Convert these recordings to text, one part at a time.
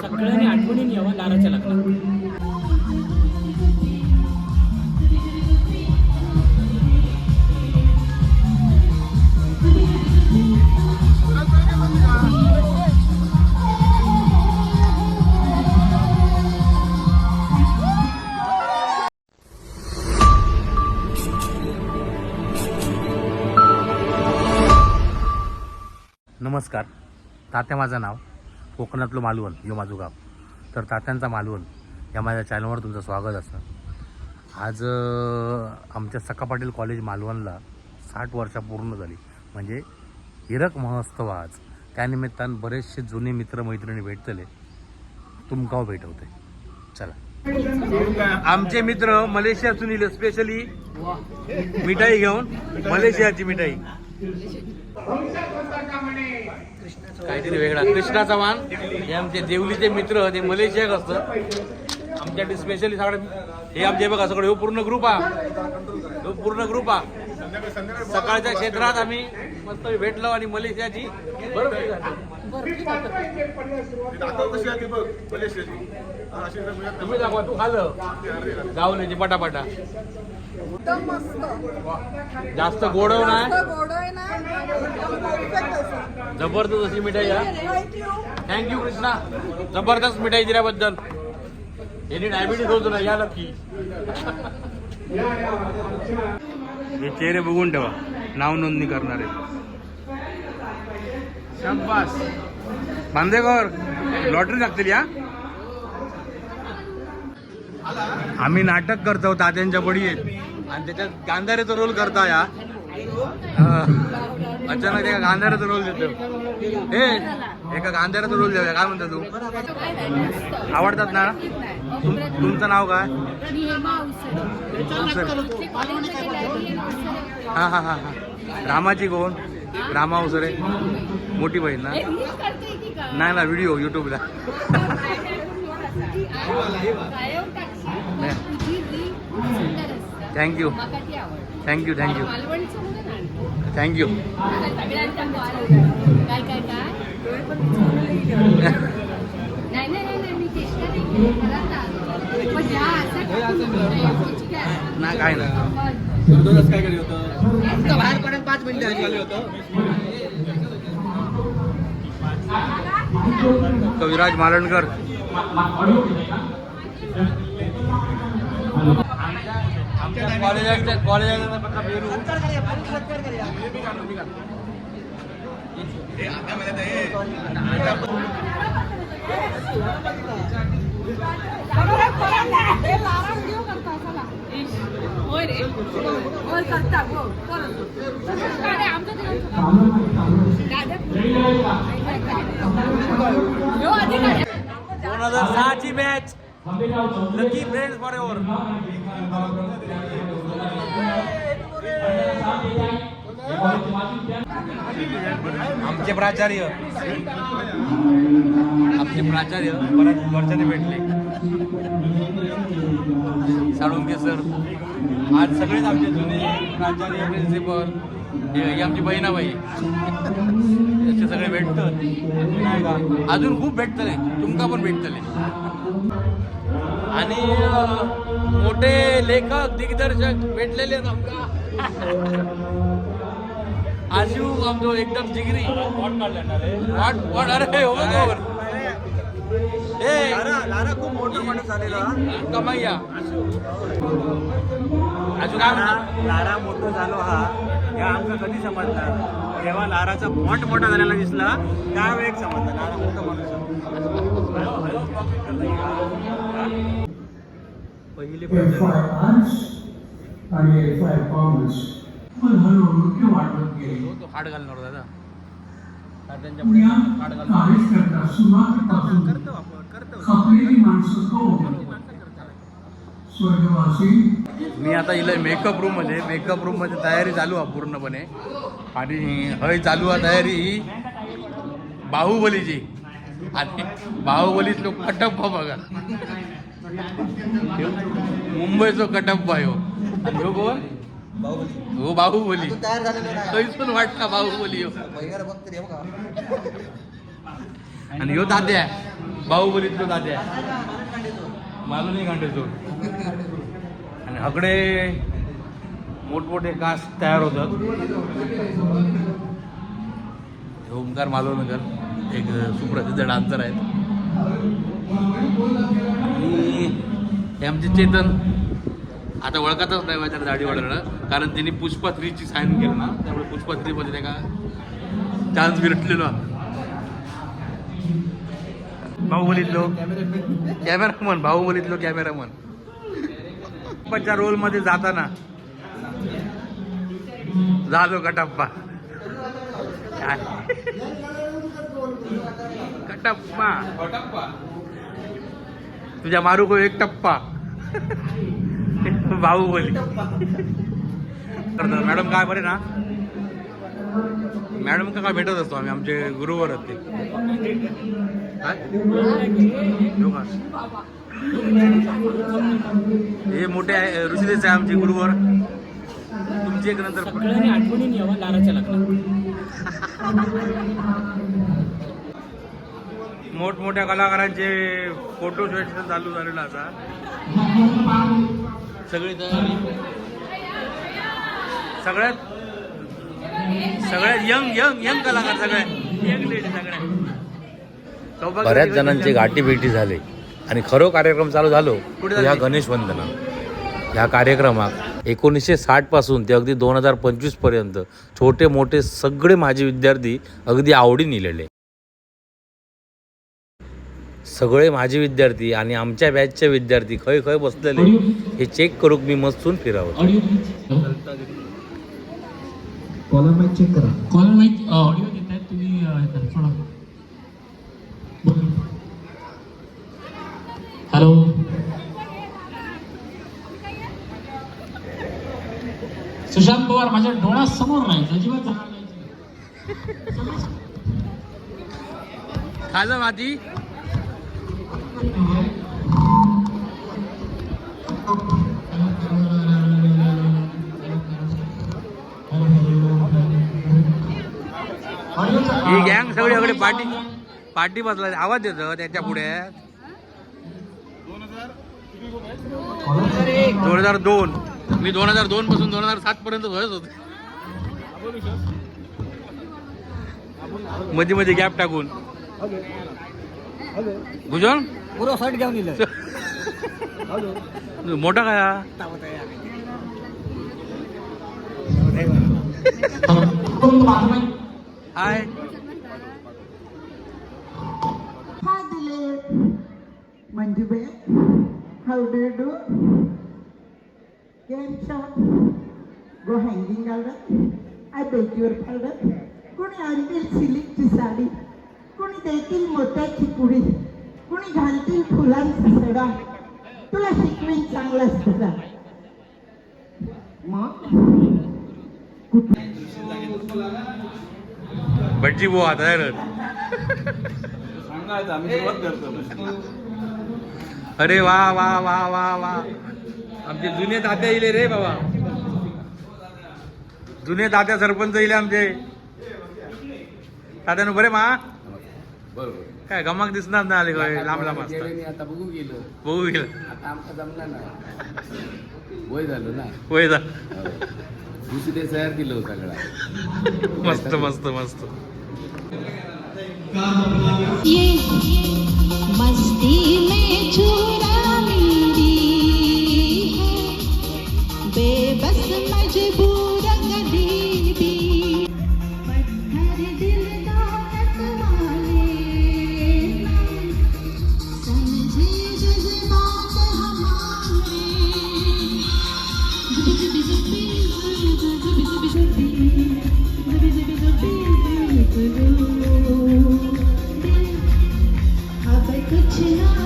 सगळ्यांनी आठवणीने यावं लाराच्या लग्नात. नमस्कार. तात्या माझं नाव. कोकणातलं मालवण यो माझं गाव. तर तात्यांचा मालवण या माझ्या चॅनलवर तुमचं स्वागत असतं. आज आमच्या सका पाटील कॉलेज मालवणला साठ वर्षा पूर्ण झाली. म्हणजे हिरक महोत्सव आज. त्यानिमित्तानं बरेचसे जुने मित्रमैत्रिणी भेटतले. तुमकाव भेटवते. चला. आमचे मित्र मलेशियातून येईल स्पेशली मिठाई घेऊन. मलेशियाची मिठाई. काहीतरी वेगळा. कृष्णा चव्हाण हे आमचे देवलीचे मित्र ते मलेशियाक असतं आमच्यासाठी स्पेशली सगळे हे आमचे बघा सगळं हे हो, पूर्ण ग्रुप हा. हे पूर्ण ग्रुप हा. सकाळच्या क्षेत्रात आम्ही मस्त भेटलो आणि मलेशियाची तुम्ही दाखवा तू खाल्लं? गावल्याची पटापटा. एकदम मस्त. जास्त गोडव नाही गोड आहे ना? एकदम perfect असं. जबरदस्त अशी मिठाई आहे. Thank you Krishna. जबरदस्त मिठाई दिल्याबद्दल. यांनी डायबिटीस होतो ना या नक्की. हे चेहरे बघून ठेवा. नाव नोंदणी करणारे शाबास. बांदेकर लॉटरी लागतील या? आम्ही नाटक करतो तात्यांच्या बडी आहेत आणि त्याच्यात गांधाऱ्याचा रोल करता या. अचानक एका गांधाऱ्याचा रोल देतो. हे एका गांधाऱ्याचा रोल देऊया. काय म्हणता तू? आवडतात ना? तुम- तुमचं नाव काय? हा हा हा हा. रामाची कोण? रामा उसरे. मोठी बहीण ना? नाही ना व्हिडिओ युट्यूबला थँक्यू थँक्यू थँक्यू थँक्यू काय काय काय? नाही नाही नाही नाही, मी चेष्टा नाही केली. खरंच आहे. पण ह्या असं ठीक आहे. ना काय ना. कविराज मालणकर आमच्या कॉलेजाच्या कॉलेजाचा पत्ता पेरू हे लारा व्हिडिओ करता चला. होय रे होय, करता, हो, करत. अरे, आमचं ते- दादा. ह्यो अधिकारी. दोन हजार सहाची match lucky friends forever आमचे प्राचार्य. आमचे प्राचार्य परत वर्षाने भेटले. साळुंके सर. आज सगळेच आमचे जुने प्राचार्य प्रिन्सिपल हे आमची बहिणाबाई. असे सगळे भेटतात. अजून खूप भेटतले. तुमका पण भेटतले. आणि मोठे लेखक दिग्दर्शक भेटलेले आहेत आमका आशू आमचो एकदम जिगरी. वाट वाट अरे हो ए खूप मोठं माणूस झालेला कमाईया आजू काय? लारा मोठं झालो हा. या आमचा कधी समजला जेव्हा लाराचा पॉट मोठा झालेला दिसला त्यावेळेस समजला लारा मोठा माणूस. पहिली F5 arms आणि F5 कॉमर्स पण हळूहळू ते वाढवत गेले. तो हाड घालणार दादा कार्यकर्ता सुरुवातीपासून करतो आपण करतो खपलेली माणसं कोण स्वर्गवासी. मी आता इला मेकअप रूममध्ये मेकअप रूममध्ये तयारी चालू आहे पूर्णपणे. आणि हय चालू आहे तयारी ही बाहुबलीची. आणि बाहुबलीच लोक कटप्पा बघा. मुंबईचो कटप्पा बायो. आणि ह्यो कोण? हो बाहुबली. तयार वाटला बाहुबली ह्यो. आणि ह्यो दाद्या बाहुबलीतलो दाद्या मालूनही गांडेचो आणि हकडे मोठमोठे कास तयार होतात. ओंकार मालवणकर एक सुप्रसिद्ध डान्सर आहेत. आणि हे आमचे चेतन. आता ओळखतच नाही माझ्या दाढी वाढवणं कारण त्यांनी पुष्पा थ्रीची साईन केलं ना त्यामुळे पुष्पा थ्रीमध्ये नाही का चान्स भेटलेलो. बाहुबलीतलो कॅमेरामन बाहुबलीतलो कॅमेरामन पप्पाच्या रोलमध्ये जाताना. झालो कटप्पा काय? तुझ्या मारू को एक टप्पा. बाहुबली तर मॅडम काय बरे ना? मॅडम का काय भेटत असतो आम्ही? आमचे गुरुवर आहेत ते. काय? हो मोठे आहे ऋषिदेश आहे आमचे गुरुवर तुमची एक नंतर सगळ्यांनी आठवणीन यावं लाराच्या लग्नात मोठमोठ्या कलाकारांचे फोटो सेशन चालू झालेलं असा सगळी तयारी सगळ्यात सगळ्यात यंग यंग यंग कलाकार सगळ्यात. यंग लेडी सगळ्या बऱ्याच जणांची गाठी भेटी झाली. आणि खरो कार्यक्रम चालू झालो. ह्या? गणेश वंदना. ह्या कार्यक्रमात एकोणीसशे साठपासून ते अगदी दोन हजार पंचवीसपर्यंत छोटे मोठे सगळे माझे विद्यार्थी अगदी आवडी निलेले सगळे माझे विद्यार्थी आणि आमच्या बॅचचे विद्यार्थी खय खय बसलेले हे चेक करूक मी मस्तून फिरावं. कॉलर माईक चेक करा. कॉलर माईक ऑडिओ देत आहेत तुम्ही हे करा, सोडा. हॅलो सुशांत पवार माझ्या डोळ्यासमोर नाही अजिबात जाणार नाही. खालं माती. ही गँग सगळीकडे पाठी पाठी बसला आवाज येतो त्याच्या पुढे. दोन हजार दोन. मी दोन हजार दोन पासून दोन हजार सात पर्यंत होत होते. मध्ये मध्ये गॅप टाकून. गुजर पुरं शर्ट घेऊन येईल मोठा काय hi मंजुबे how do do game shot go hanging our I bake your powder कोणी आणतील सिलिकची साडी कुणी देतील मोत्याची पुडी कुणी घालतील फुलांचा सडा? तुला शिकवेन चांगला सडा. मग? भटजी बुवा तयार सांगायचं अरे वा वा वा वा वा. आमचे जुने तात्या इले रे बाबा. जुने तात्या सरपंच इले आमचे. तात्यानं बरे मा? काय गमक दिसणार ना आले लांब लांब असतात. आता बघू गेलो. बघू गेलं. आता आमचं जमलं नाही. वय झालं ना. होय जा दुसरी तयार केलं होतं सगळा. मस्त मस्त मस्त. ये मस्ती में चूरा मेरी I'll be good to know.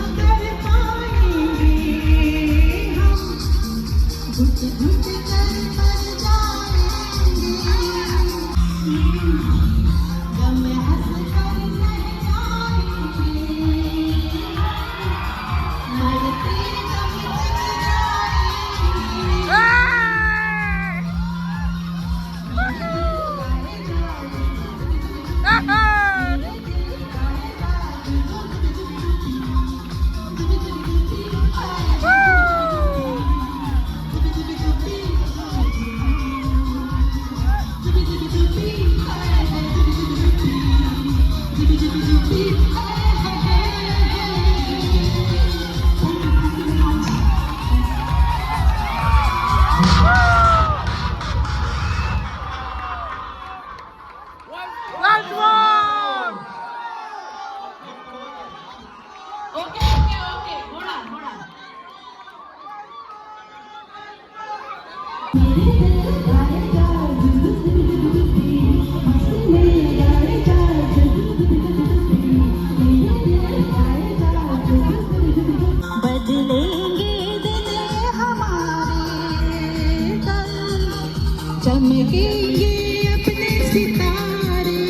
चमकेंगे अपने सितारे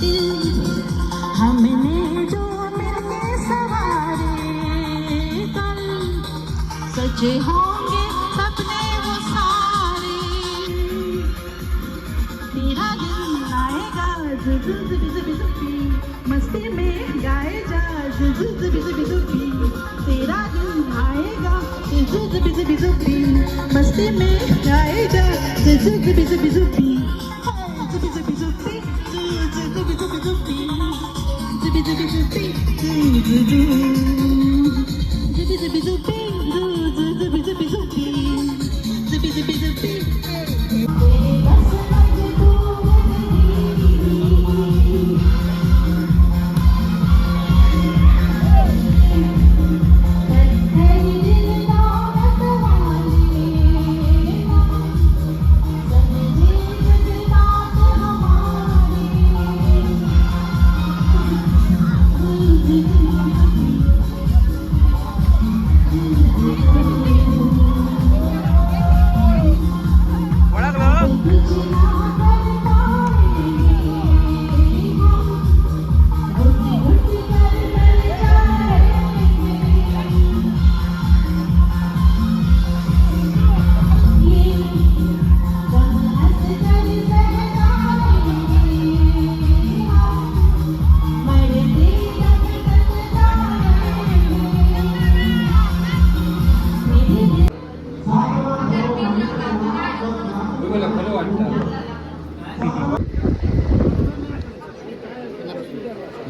दिल हमने जो मिलके सवारे कल सच होंगे सपने वो सारे तेरा दिन आएगा जुजु जुबी जुबी जुबी मस्ती में गाएगा जा जुजु जुबी जुबी तेरा आएगा जुजु जुबी जुबी जुबी मस्ती में गाए जा जुजु जुबी जुबी जुबी हाय, जुबी जुबी जुबी जुजु जुबी जुबी जुबी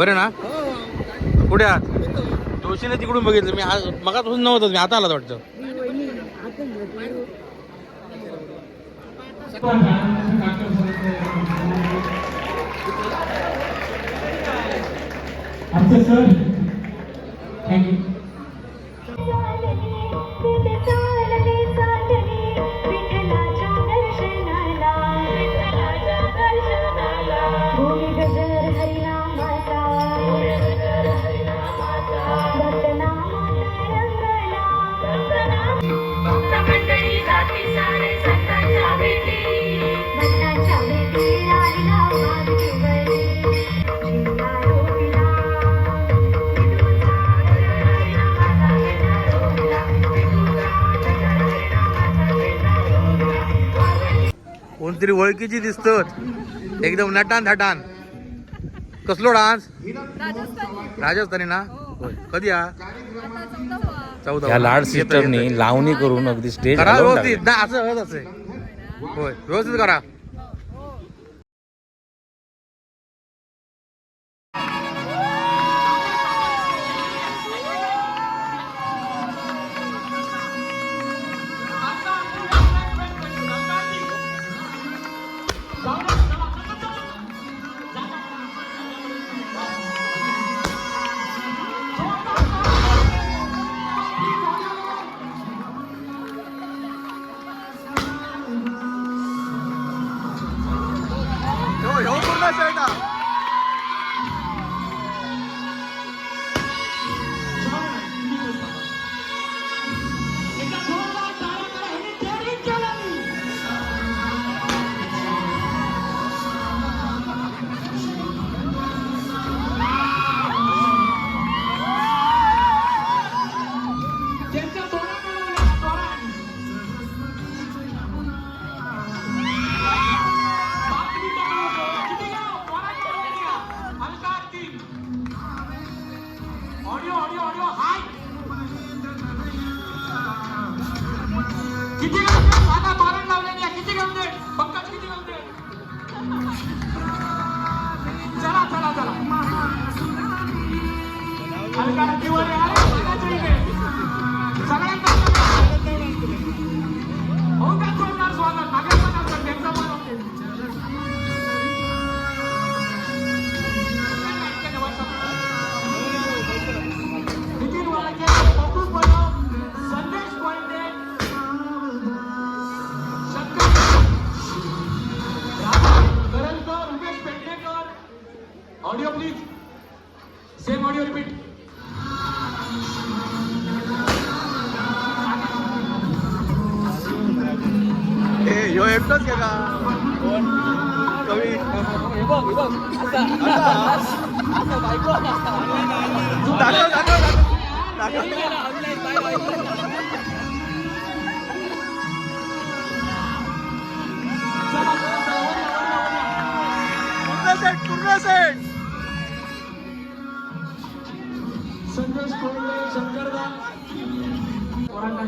बरं ना? कुठे आहात? जोशीने तिकडून बघितलं. मी आज मगापासून नव्हतं. मी आता आलात वाटतं. आमचे सर कोणतरी ओळखीची दिसत एकदम नटान थटान. कसलो डान्स? राजस्थानी ना? होय. कधी हा? चौदा या लाड सिस्टरनी लावणी करून अगदी स्टेज करा व्यवस्थित. ना असं होत असे होय. व्यवस्थित करा. कोल्हे पोरांना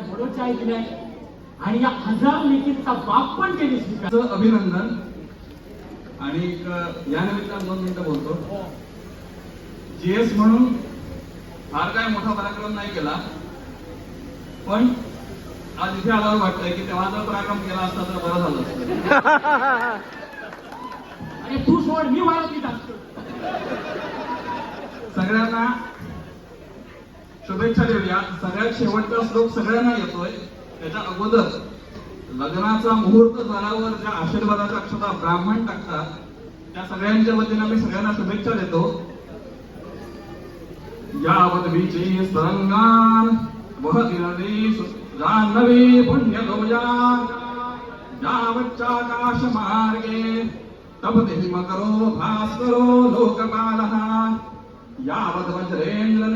आणि या हजार लेखींचा बाप पण त्यांनी स्वीकार अभिनंदन. आणि या निमित्तानं दोन मिनिटं बोलतो. जीएस म्हणून फार काय मोठा पराक्रम नाही केला. पण आज इथे आल्यावर वाटतंय की तेव्हा जर पराक्रम केला असता तर बरं झालं. अरे तू सोड मी असतो. सगळ्यांना शुभेच्छा देऊया. सगळ्यात शेवटचा श्लोक सगळ्यांना येतोय. त्याच्या अगोदर लग्नाचा मुहूर्त झाल्यावर ज्या आशीर्वादाच्या अक्षता ब्राह्मण टाकतात त्या सगळ्यांच्या वतीनं मी सगळ्यांना शुभेच्छा देतो. यावत बीचे सरंगान वह दिनदेश जान्हवी पुण्य यावच्चाकाश मार्गे तप देहि मकरो भास्करो लोकपालः यावत् वज्रेन्द्र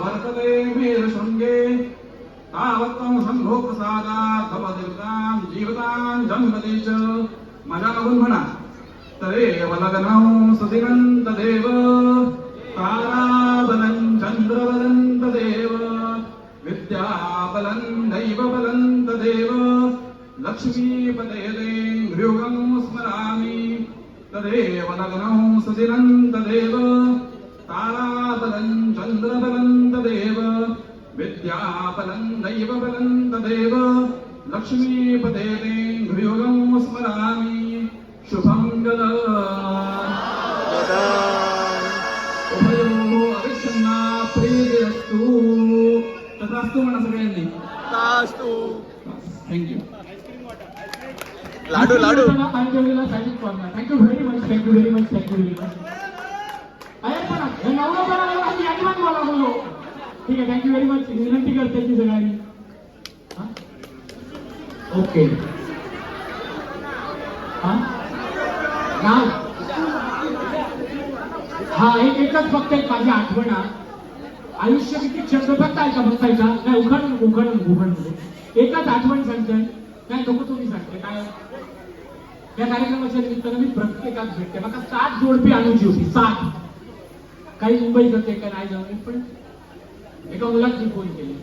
वर्तते वीरशृङ्गे तावत्तं शम्भो प्रसादात् जीवतां जन्मति च माझ्या मागून म्हणा तदेव लग्नौ सुदिनं तदेव ताराबलं चन्द्रबलं तदेव विद्याबलं दैवबलं तदेव स्मरामि। तदेव लग्नौ सुदिनं तदेव। चन्द्रबलं तदेव। विद्याबलं दैवबलं तदेव। लक्ष्मीपते मृगं स्मरामि। शुभं गदा। उभयोः अविच्छिन्ना प्रीतिरस्तु। तथास्तु म्हणा सगळ्यांनी तास्तू thank you laddu laddu. Thank you very much thank you very much thank you very much ठीक आहे थँक्यू व्हेरी मच विनंती करते की सगळ्यांनी. हा? ओके हा? हा एक एकच फक्त एक माझी आठवण. आयुष्य किती क्षण फक्त ऐका बसायचा? नाही उखाण उखाण उखाण एकच आठवण सांगते काय नको तुम्ही सांगते काय? या कार्यक्रमाच्या निमित्तानं मी प्रत्येकात भेटते. मला सात जोडपी आणूची होती सात. काही मुंबई करते का नाही जाऊ पण एका मुलात मी फोन केले.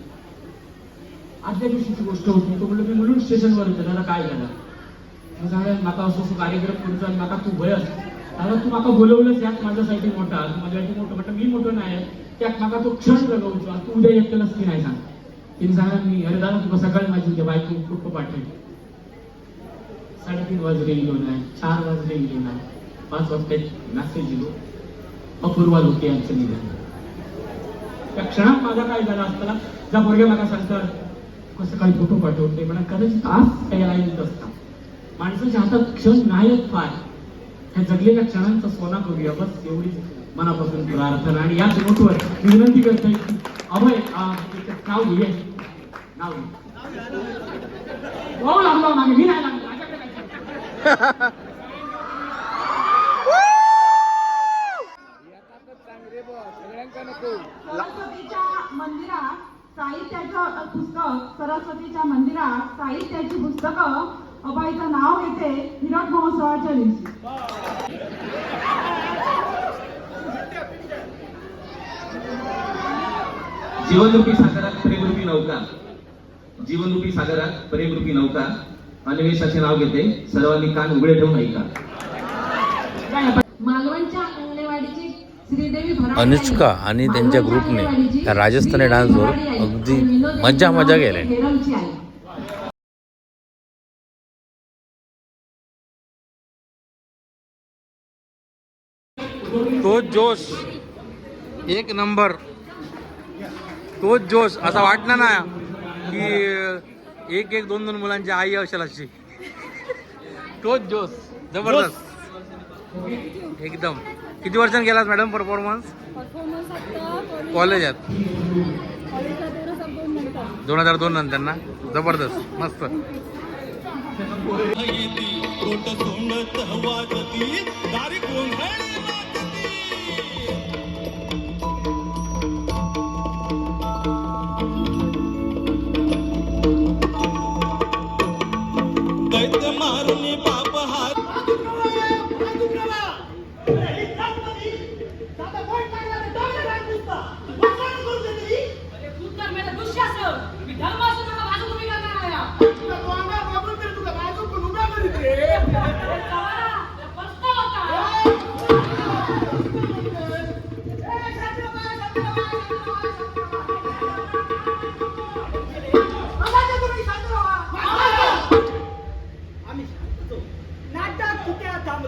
आदल्या दिवशीची गोष्ट होती. तो म्हणलं मी म्हणून स्टेशनवर होते. त्याला काय झालं? मग सांगा माका असं असं कार्यक्रम करतो आणि माका तू भयस दादा तू माका बोलवलंस यात माझ्यासाठी मोठा माझ्यासाठी मोठं म्हटलं मी मोठं नाही त्यात माका तो क्षण जगवतो तू उद्या येतलंच की नाही सांग तिने मी तुला सकाळी माझी उद्या बायको फोटो पाठवली. साडेतीन वाजले गेलो नाही चार वाजले गेलो नाही पाच वाजता मॅसेज दिलो. अपूर्वा लोके यांचं निधन. त्या क्षणात माझा काय झाला असताना ज्या पोरगे मला सांगतात कसं काही फोटो पाठवते म्हणा कदाचित आज त्याला येत असता. माणसाच्या हातात क्षण नाहीत फार. ह्या जगलेल्या क्षणांचा सोना करूया बस एवढीच. मनापासून प्रार्थना आणि याच नोटवर मी विनंती करतोय की अभय नाव घे नाव घे लागलो मागे मी नाही लागलो सरस्वतीच्या मंदिरात साहित्याचं पुस्तक सरस्वतीच्या मंदिरात साहित्याची पुस्तकं अबाईचं नाव येते हिरट महोत्सवाच्या दिवशी. जीवनरूपी सागरात प्रेमरूपी नौका जीवनरूपी सागरात प्रेमरूपी नौका अन्वेषाचे नाव घेते सर्वांनी कान उघडे ठेवून ऐका अनुष्का. आणि त्यांच्या ग्रुपने त्या राजस्थानी डान्सवर. अगदी मजा मजा केलंय. आई तो जोश एक नंबर. तोच जोश असा वाटणार ना की एक एक दोन दोन मुलांची आई असेल अशी. तोच जोश जबरदस्त. एकदम. किती वर्षांनी गेलास मॅडम परफॉर्मन्स? परफॉर्मन्स आता कॉलेजात दोन हजार दोन नंतर ना? जबरदस्त. मस्त.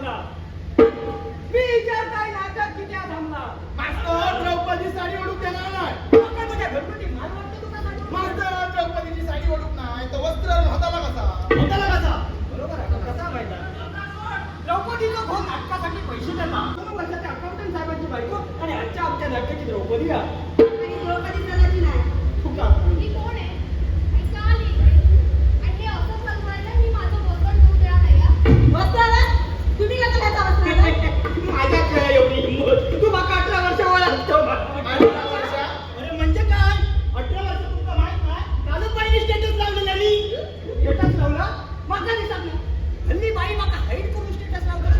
थांबला मी विचारताय नाटक कित्या थांबला मास्तर द्रौपदी साडी ओढूक देणार नाही. तुझ्या घरगुती माल वाटतं तुका साडी. मास्तर द्रौपदीची साडी ओढूक नाही तर वस्त्र हाताला कसा हाताला कसा बरोबर आहे कसा माहिती द्रौपदीचा भाऊ नाटकासाठी पैसे देता? दोन वर्षाच्या अकाउंटंट साहेबांची बायको आणि आजच्या आमच्या नाटकाची द्रौपदी आहे. द्रौपदी नाही तुका ही कोण आहे? आणि का आली इकडे? आणि हे असं सांगवायला मी माझं बोलणं ठेवू देणार नाही हा. तुम्ही कसं घेता माझ्या खेळा एवढी हिंमत. तू माका अठरा वर्ष ओळखतो अरे म्हणजे काय? अठरा वर्ष तुमका माहीत नाही? कालच बाईने स्टेटस लावलेला मी. स्टेटस लावला? माका नाही सांगलं हल्ली बाई माका हाईट करून स्टेटस लावलं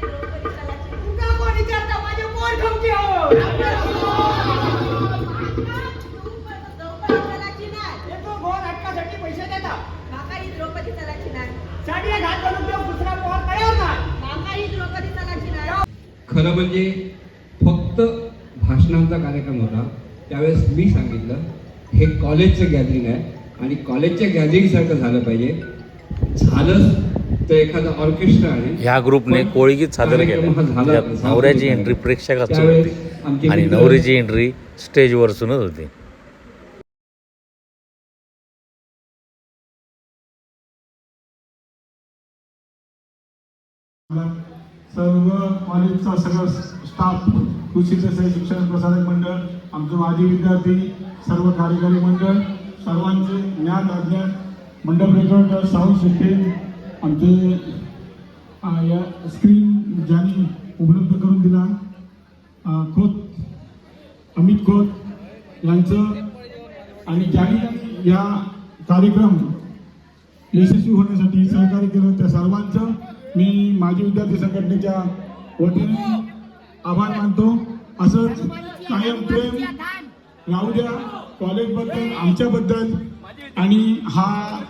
तुका कोण विचारता? माझे पोर खमकी हो येतो भाऊ नाटकासाठी पैसे देता साडी घात बनून देऊ दुसरा पोर तयार नाही खरं म्हणजे फक्त भाषणांचा कार्यक्रम होता. त्यावेळेस मी सांगितलं हे कॉलेजचं गॅदरिंग आहे आणि कॉलेजच्या गॅदरिंगसारखं झालं पाहिजे. झालंच तर एखादा ऑर्केस्ट्रा आहे. ह्या ग्रुपने कोळीगीत सादर केलं. नवऱ्याची एंट्री चालेल. प्रेक्षकात त्यावेळेस होती आमचे आणि नवरीची एंट्री स्टेजवरसूनच होती. सर्व कॉलेजचा सगळा स्टाफ कृषी शिक्षण प्रसारक मंडळ आमचे माजी विद्यार्थी सर्व कार्यकारी मंडळ सर्वांचे ज्ञान अज्ञान मंडप रेकॉर्डर साऊंड सिस्टीम आमचे या स्क्रीन ज्यांनी उपलब्ध करून दिला खोत अमित खोत यांचं आणि ज्यांनी या कार्यक्रम यशस्वी होण्यासाठी सहकार्य केलं त्या सर्वांचं मी माजी विद्यार्थी संघटनेच्या वतीने आभार मानतो. असंच कायम प्रेम राहू द्या. कॉलेजबद्दल आमच्याबद्दल. आणि हा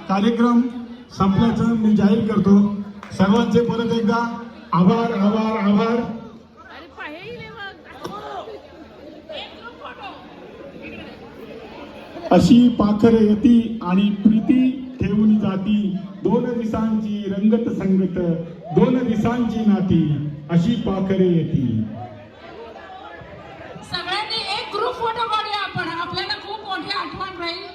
कार्यक्रम संपल्याचं मी जाहीर करतो. सर्वांचे परत एकदा आभार आभार आभार. अशी पाखर येती आणि प्रीती ठेवून जाती दोन दिसांची रंगत संगत. दोन दिसांची नाती अशी पाखरे येती सगळ्यांनी एक ग्रुप फोटो काढूया आपण. आपल्याला खूप मोठी आठवण राहील.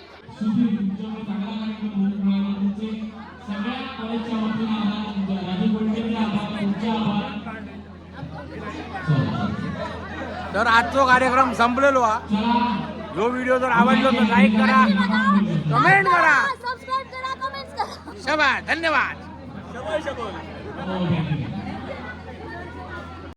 तर आजचो कार्यक्रम संपलेलो हा. जो व्हिडिओ जर आवडलो तर लाईक करा. कमेंट करा. सबस्क्राईब करा कमेंट्स करा. शबा धन्यवाद हो,